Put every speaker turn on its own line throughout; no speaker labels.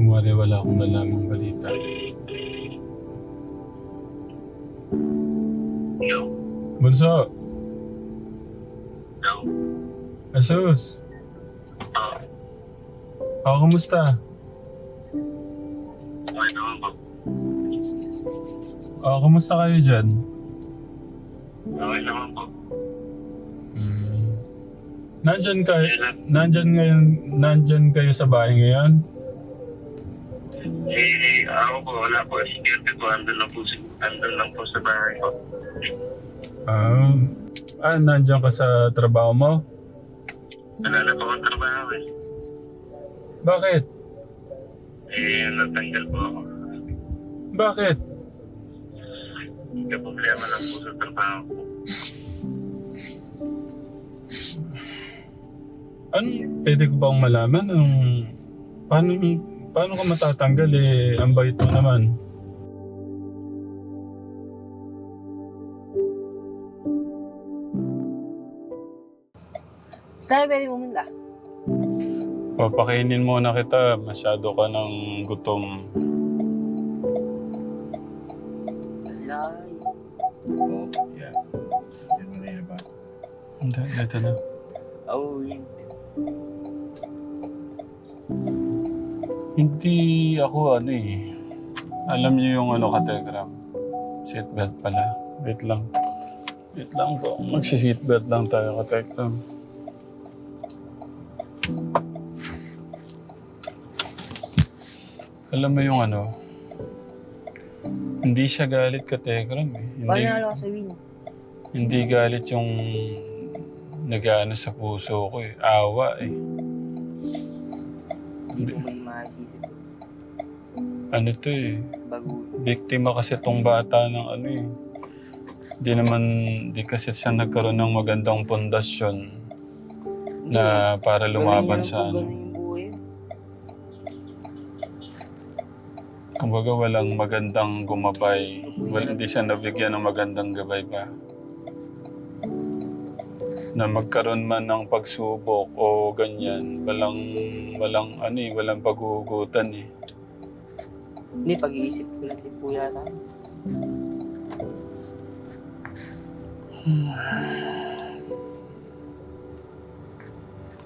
Kung wari wala akong nalamang balita. Bunso. Asus,
Ah,
ako kumusta?
okay naman po.
Ako kumusta kayo dyan?
Okay naman po.
Hmm. Nandyan kayo, nandyan ngayon, nandyan kayo sa bahay ngayon?
Po, wala po. Security po, andun lang po, si- andun lang po sa bahay ko.
Ah, ah, nandyan ka sa trabaho mo?
Wala na po akong trabaho eh.
Bakit?
Eh, natanggal po ako.
Bakit?
May problema lang po sa trabaho ko.
Ano, pwede ko bang malaman ang paano, paano ka matatanggal eh, ang bait mo naman?
Saan tayo pwede pumunta?
Papakainin muna kita, masyado ka ng gutom.
Alay.
Oh, yeah. Yan mo na yun ba?
Hindi, ito na. Hindi ako ano eh. Alam niyo yung ano ka Telegram. Seatbelt pala. Wait lang. Wait lang po. Magsi-seatbelt lang tayo ka Telegram. Alam mo yung ano, hindi siya galit ka Telegram eh. Hindi,
Panalo ka sa win.
hindi galit yung nag-ano sa puso ko eh. Awa eh.
Hindi mo may makasisip.
Ano to eh.
Bago.
Biktima kasi tong bata ng ano eh. Di naman, di kasi siya nagkaroon ng magandang pundasyon na para lumaban sa ano. Kumbaga walang magandang gumabay. Wal, hindi siya nabigyan ng magandang gabay ba? Na magkaroon man ng pagsubok o ganyan, walang, walang ano eh, walang paghuhugutan eh.
Hindi, pag-iisip ko lang din po yata.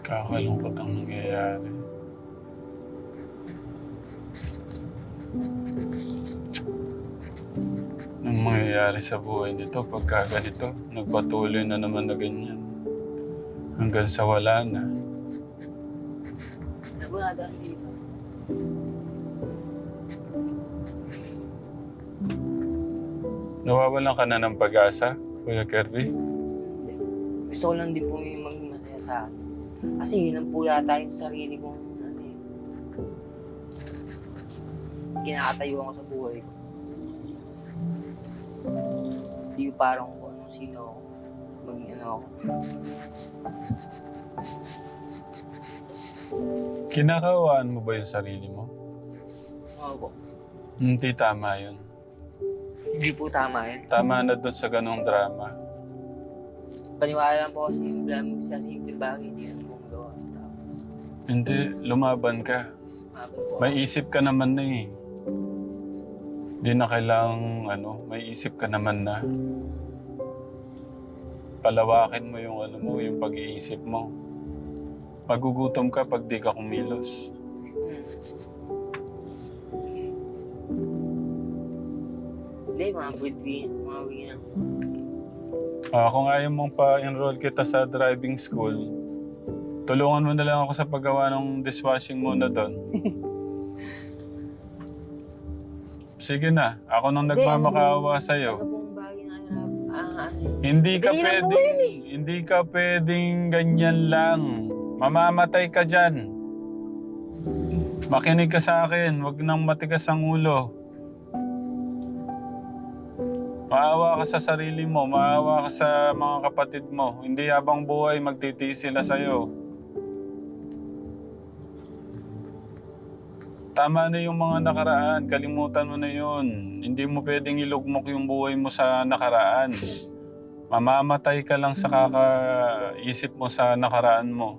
Kakalungkot ang nangyayari. Ang mangyayari sa buhay nito pagka ganito, nagpatuloy na naman na ganyan. Hanggang sa wala na.
Ba nadaan dito?
Nawawalan ka na ng pag-asa, Kuya Kirby?
Gusto ko lang din po may maging masaya sa akin. Kasi yun lang po yata yung sarili kong ano eh. Kinakatayuan ko sa buhay ko. Hindi yung parang kung anong sino ako. Maging ano ako.
Kinakawaan mo ba yung sarili mo?
Oo po.
Hindi tama yun.
Hindi po tama yun.
Tama na doon sa ganong drama.
Paniwala lang po kasi yung blam sa simple bagay, hindi naman po magawa.
Hindi, lumaban ka.
Mabot po.
May isip ka naman na eh. Hindi na kailangang ano, may isip ka naman na. Palawakin mo yung ano mo, yung pag-iisip mo. Magugutom ka pag di ka kumilos.
Hindi, mga budwin, mga win.
Ah, kung ayaw mong pa-enroll kita sa driving school, tulungan mo na lang ako sa paggawa ng dishwashing muna doon. Sige na, ako nang nagmamakaawa
ano
sa'yo. Hindi ka
Dali lang po
pwedeng,
yun eh.
hindi ka pwedeng ganyan lang. Mamamatay ka dyan. Makinig ka sa akin, wag nang matigas ang ulo. Maawa ka sa sarili mo, maawa ka sa mga kapatid mo. Hindi habang buhay magtitiis sila sa'yo. Tama na yung mga nakaraan, kalimutan mo na yun. Hindi mo pwedeng ilugmok yung buhay mo sa nakaraan. Mamamatay ka lang sa kakaisip mo sa nakaraan mo.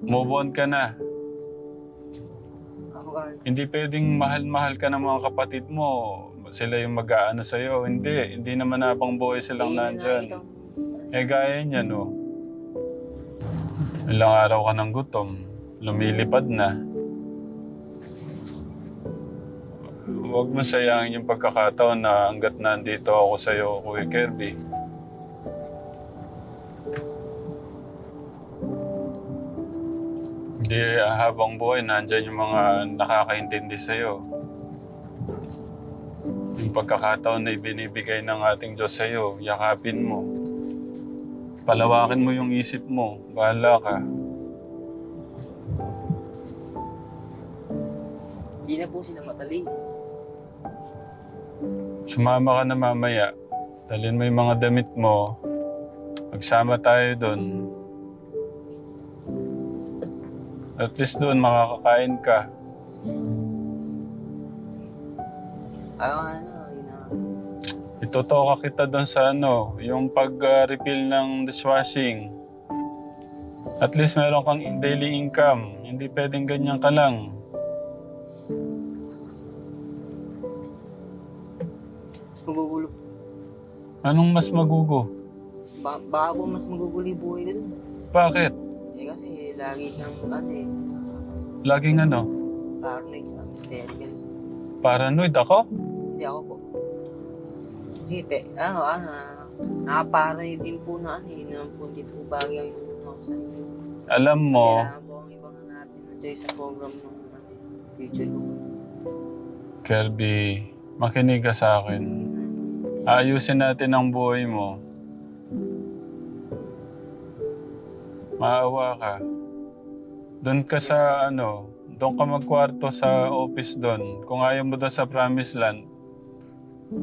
Move on ka na. Hindi pwedeng mahal-mahal ka ng mga kapatid mo. Sila yung mag-aano sa'yo. Hindi. Hindi naman habang buhay silang nandyan. Eh, gaya niya, no? Ilang araw ka ng gutom. Lumilipad na. Huwag mo sayangin yung pagkakataon na hanggat nandito ako sa'yo, Kuya Kirby. Hindi ah, habang buhay, nandyan yung mga nakakaintindi sa'yo. Yung pagkakataon na ibinibigay ng ating Diyos sa'yo, yakapin mo. Palawakin mo yung isip mo. Bahala ka.
Hindi na po sila matalino.
Sumama ka na mamaya. Dalhin mo yung mga damit mo. Magsama tayo doon. At least doon makakakain ka.
Ayaw ano, yun na.
Itutoka kita doon sa ano, yung pag-refill ng dishwashing. At least meron kang daily income. Hindi pwedeng ganyan ka lang.
Mas magugulo.
Anong mas magugo?
Ba baka po mas magugulo yung buhay dun.
Bakit?
Kasi lagi kang ano eh,
Laging ano?
paranoid, uh, hysterical.
Paranoid ako?
Hindi ako po. Sige, pe, ano, ano, nakaparanoid din po na ano eh, na po hindi po bagay ang ano sa
Alam
Kasi
mo,
kailangan po ang ibang hanapin na choice sa program ng ano, eh, future ko.
Kelby, makinig ka sa akin. Ayusin natin ang buhay mo. Maawa ka. Doon ka sa ano, doon ka magkwarto sa office doon. Kung ayaw mo doon sa Promised Land,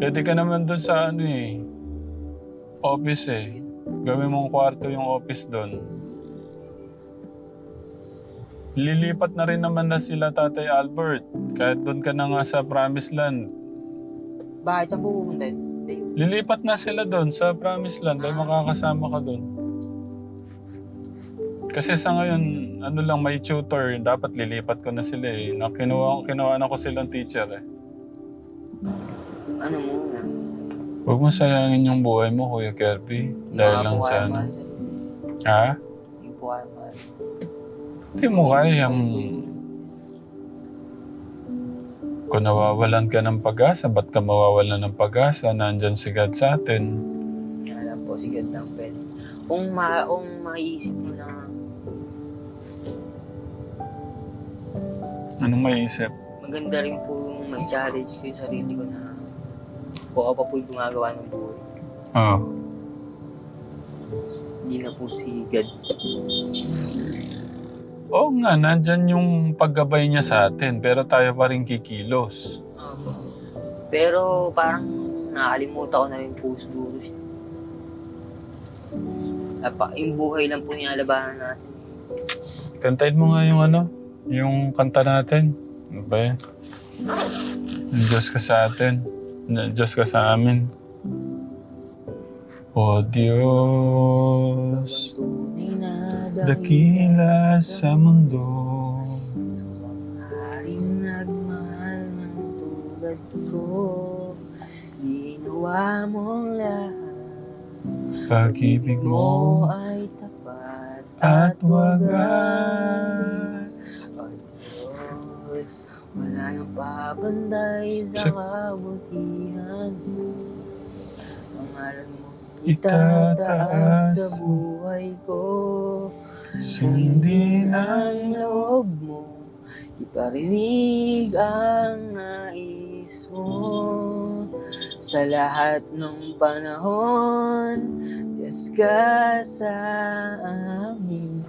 pwede ka naman doon sa ano eh, office eh. Gawin mong kwarto yung office doon. Lilipat na rin naman na sila Tatay Albert. Kahit doon ka na nga sa Promised Land.
Bakit saan pupunta yun?
Lilipat na sila doon sa Promised Land dahil makakasama ka doon. Kasi sa ngayon, ano lang may tutor, dapat lilipat ko na sila eh. Na, kinuha, kinuha na ko silang teacher eh.
Ano muna?
Huwag mo sayangin yung buhay mo, Kuya Kirby. Dahil lang sa
kaya
ano. Ha?
Hindi po kaya mahal.
Hindi mo kayang... Kung nawawalan ka ng pag-asa, ba't ka mawawalan ng pag-asa? Nandyan si God sa atin.
Alam po, sige lang pwede. Kung, ma kung maisip mo na
Anong maisip?
maganda rin po yung may challenge ko yung sarili ko na kung ako pa po yung gumagawa ng buhay.
Oh.
Hindi na po si God.
Oo nga, nandyan yung paggabay niya sa atin, pero tayo pa rin kikilos.
Opo. Pero parang nakalimutan ko na rin po siguro siya. Napa, yung buhay lang po nilalabanan natin.
Kantahin mo nga yung ano, yung kanta natin. Ano ba yan? Diyos ka sa atin. Diyos ka sa amin. O Diyos, dakila sa mundo.
Haring nagmahal ng tulad ko Ginawa mong lahat
Pag-ibig mo
ay tapat
at
at
wagas.
Wala nang pabanday sa
Sa-
kabutihan. Mo
itataas
sa buhay ko.
Sundin
ang loob mo. Iparinig ang nais mo. Sa lahat ng panahon Diyos ka sa amin.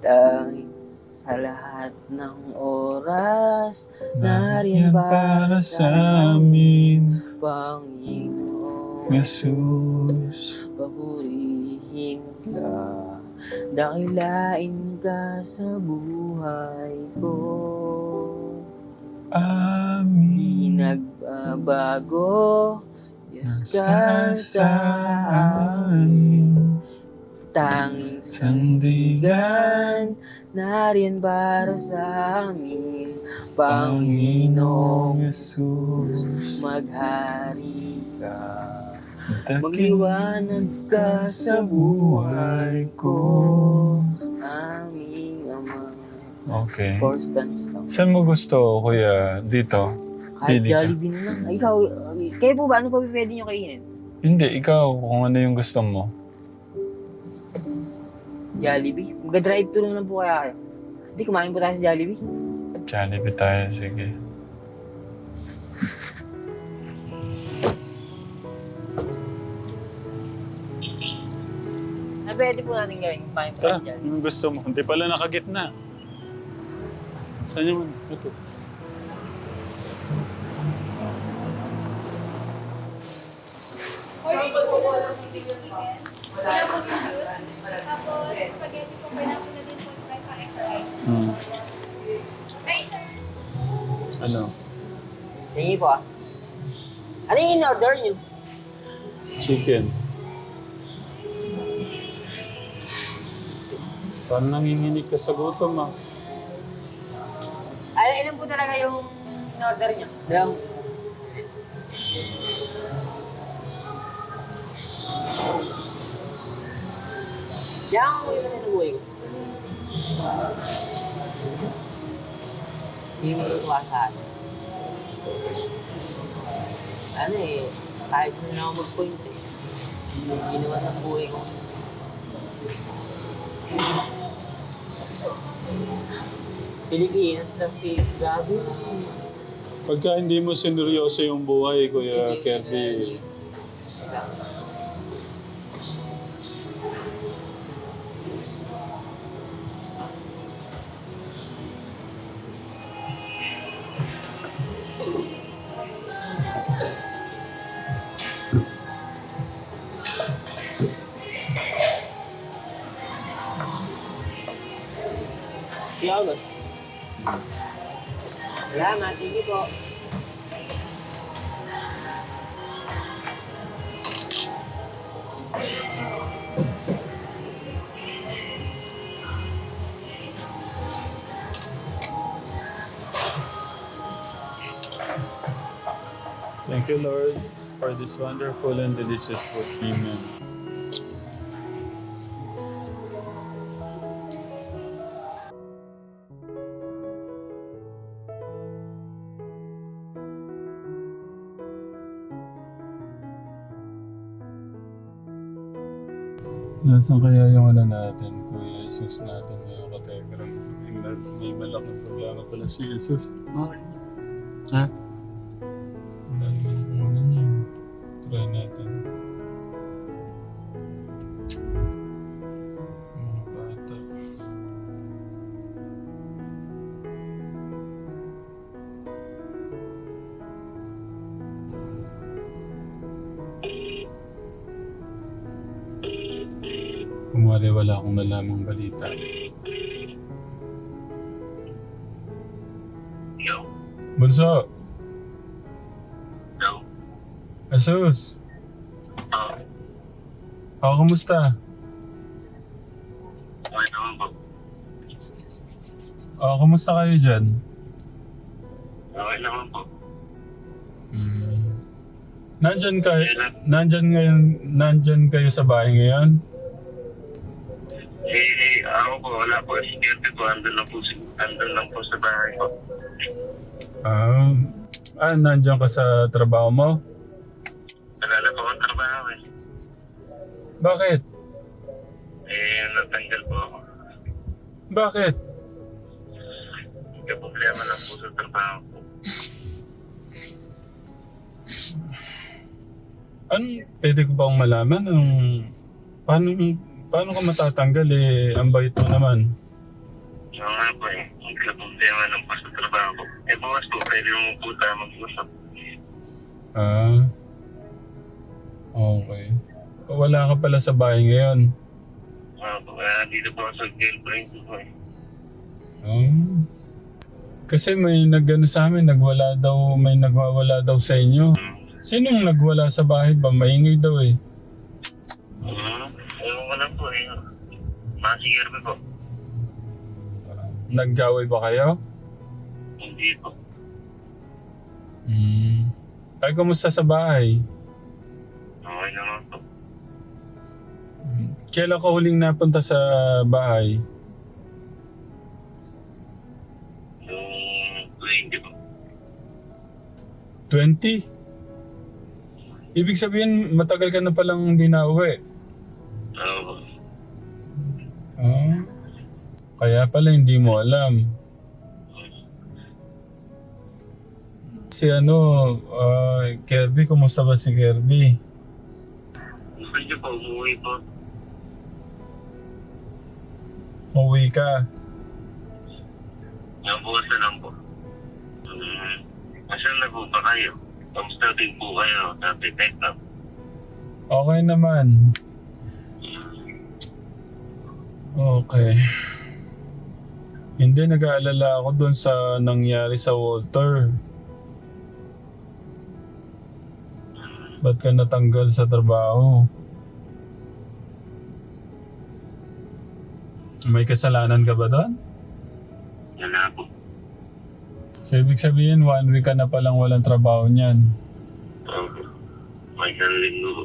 Tanging sa lahat ng oras
Nariyan para sa amin.
Panginoon
Jesus.
Papurihin ka Dakilain ka sa buhay ko Di
Amin.
nagbabago Diyos ka
Ka
sa amin tanging
Sandigan,
Nariyan para sa amin, Panginoong
Jesus,
maghari ka.
Magliwanag
ka sa buhay ko, aming Ama.
Okay.
Four stance lang.
Saan mo gusto, kuya? Dito?
Kahit
Pili ka.
Jollibee na lang. Ay, ikaw, kayo po ba? Ano pa pwede nyo kainin?
Hindi, ikaw, kung ano yung gusto mo.
Jollibee? Mag-drive-thru na lang po kaya kayo. Hindi, kumain po tayo sa Jollibee.
Jollibee tayo, sige.
Ano pwede po natin gawin? Kumain po
Tara,
tayo sa Jollibee.
yung gusto mo. Hindi pala nakagitna. Saan yung... Ito.
Order yung juice. Tapos, spaghetti po, pineapple na din po tayo sa extra rice. Ay, sir.
Ano?
Sige po ah. Ano yung in-order nyo?
Chicken. Parang nanginginig ka sa gutom ah.
Ano, ilan po talaga yung in-order nyo? Dalawang... Diyan ako yung sa buhay ko. Hindi mo natuwa sa akin. Ano eh, kahit saan na ako mag-point eh. Ginawa ng buhay ko. Pilipinas, tas kay Gabi.
Pagka hindi mo sineryoso yung buhay, Kuya Kirby,
Sige po.
Thank you, Lord, for this wonderful and delicious food. Amen. Nasaan kaya yung ano natin, Kuya Jesus natin ngayon kategram? May, ma- may malaking problema pala si Jesus. Ha?
Yo.
Asus!
Oh,
Ako, kumusta?
okay naman po.
Oh, kumusta kayo dyan?
Okay naman po.
Hmm. Nandyan kayo, nandyan ngayon, nandyan kayo sa bahay ngayon?
Eh, ako po, wala po. Security po, andun lang po, andun lang po sa bahay ko.
Ah, ah, nandyan ka sa trabaho mo?
Wala po akong trabaho eh.
Bakit?
Eh, natanggal po ako.
Bakit?
May problema lang po sa trabaho ko.
Ano, pwede ko bang malaman ang paano, paano ka matatanggal eh, ang bait mo naman?
Oo nga po eh. May problema lang po sa trabaho ko. Eh, bukas po, pwede mo po tayo mag-usap.
Ah, okay. Wala ka pala sa bahay ngayon?
Ah, dito po sa girlfriend ko po eh.
Oh. Kasi may nagano sa amin, nagwala daw, may nagwawala daw sa inyo. Sinong nagwala sa bahay ba? Maingay daw eh.
Oo. Ewan ko lang po eh. Masigir po.
Nagkaway ba kayo?
Po.
Hmm. Ay, kumusta sa bahay?
Okay naman po.
Kailan ka huling napunta sa bahay?
Yung 20 po.
20? Ibig sabihin, matagal ka na palang hindi na uwi.
Oo.
Ah. Kaya pala hindi mo alam. Si ano, ah, Kirby, kumusta ba si Kirby?
Niyo po umuwi po.
Uwi ka.
Nabuwasan lang po. Hmm. Asan na po ba kayo? Kamusta din po kayo detect up?
Okay naman. Okay. Hindi, nag-aalala ako dun sa nangyari sa Walter. Ba't ka natanggal sa trabaho? May kasalanan ka ba doon?
Wala po.
So, ibig sabihin, one week ka na palang walang trabaho niyan.
Po. May linggo po.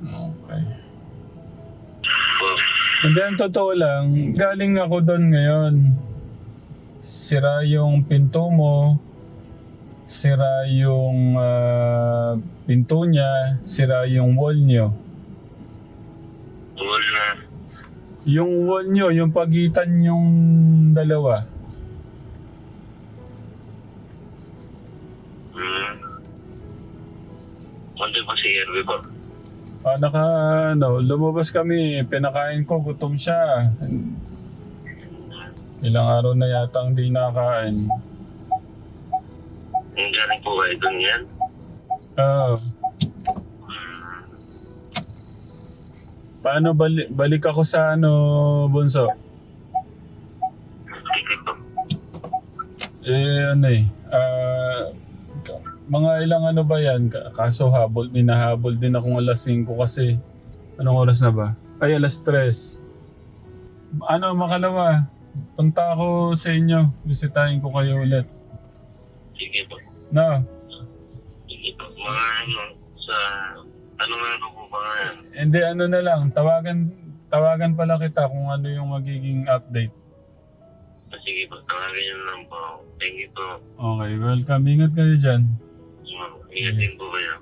Okay. Hindi, ang totoo lang, galing ako doon ngayon. Sira yung pinto mo, sira yung ah, pinto niya, sira yung wall niyo.
Wala na.
Yung wall niyo, yung pagitan yung dalawa.
Hmm. Kunti pa si Hervey po.
Ah, naka, ano, lumabas kami, pinakain ko, gutom siya. Ilang araw na yata ang di nakain.
Yung galing po kayo dun yan.
Ah. Paano bali- balik ako sa ano, Bunso?
Sige po.
Eh, ano eh. ah, mga ilang ano ba yan? Ka- Kaso habol, minahabol din akong alas 5 kasi. Anong oras na ba? Ay, alas 3. Ano, makalawa. Punta ako sa inyo. Bisitahin ko kayo ulit.
Sige po.
Na,
Sige po. Mga ano, sa... Ano nga po ba
hindi ano na lang. Tawagan, tawagan pala kita kung ano yung magiging update.
Ah, Sige po. Tawagin niyo lang po. Thank you po.
Okay, welcome. Ingat kayo dyan.
Ingat din po kayo.